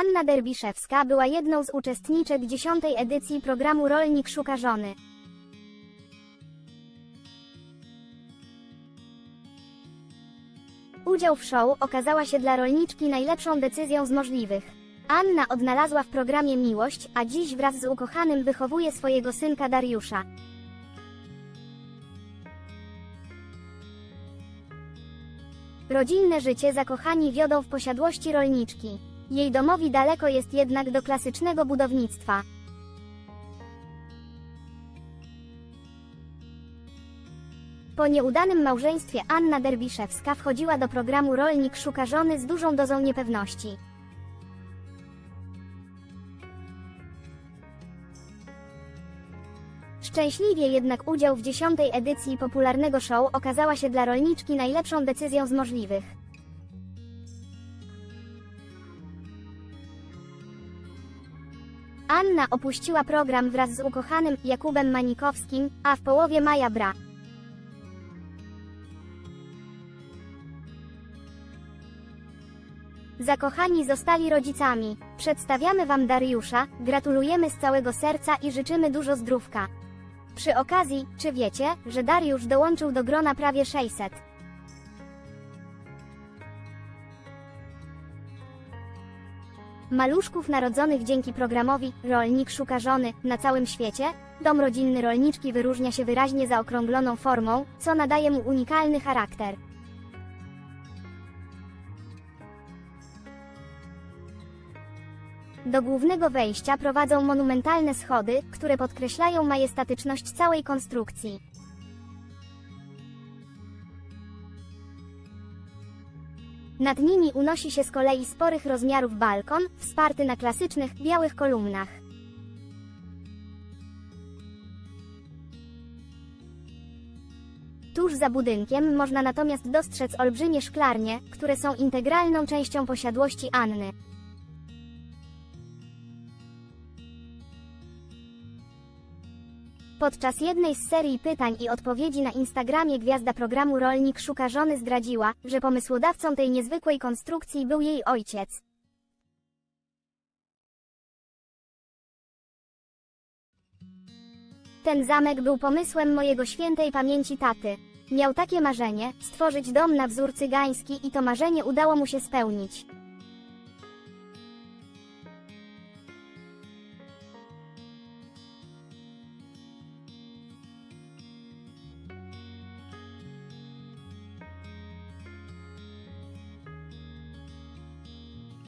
Anna Derbiszewska była jedną z uczestniczek dziesiątej edycji programu Rolnik Szuka Żony. Udział w show okazała się dla rolniczki najlepszą decyzją z możliwych. Anna odnalazła w programie miłość, a dziś wraz z ukochanym wychowuje swojego synka Dariusza. Rodzinne życie zakochani wiodą w posiadłości rolniczki. Jej domowi daleko jest jednak do klasycznego budownictwa. Po nieudanym małżeństwie Anna Derbiszewska wchodziła do programu Rolnik szuka żony z dużą dozą niepewności. Szczęśliwie jednak udział w dziesiątej edycji popularnego show okazała się dla rolniczki najlepszą decyzją z możliwych. Anna opuściła program wraz z ukochanym Jakubem Manikowskim, a w połowie maja bra. Zakochani zostali rodzicami. Przedstawiamy Wam Dariusza, gratulujemy z całego serca i życzymy dużo zdrówka. Przy okazji, czy wiecie, że Dariusz dołączył do grona prawie 600? Maluszków narodzonych dzięki programowi Rolnik szuka żony na całym świecie, dom rodzinny rolniczki wyróżnia się wyraźnie zaokrągloną formą, co nadaje mu unikalny charakter. Do głównego wejścia prowadzą monumentalne schody, które podkreślają majestatyczność całej konstrukcji. Nad nimi unosi się z kolei sporych rozmiarów balkon, wsparty na klasycznych, białych kolumnach. Tuż za budynkiem można natomiast dostrzec olbrzymie szklarnie, które są integralną częścią posiadłości Anny. Podczas jednej z serii pytań i odpowiedzi na Instagramie gwiazda programu Rolnik Szuka Żony zdradziła, że pomysłodawcą tej niezwykłej konstrukcji był jej ojciec. Ten zamek był pomysłem mojego świętej pamięci taty. Miał takie marzenie, stworzyć dom na wzór cygański i to marzenie udało mu się spełnić.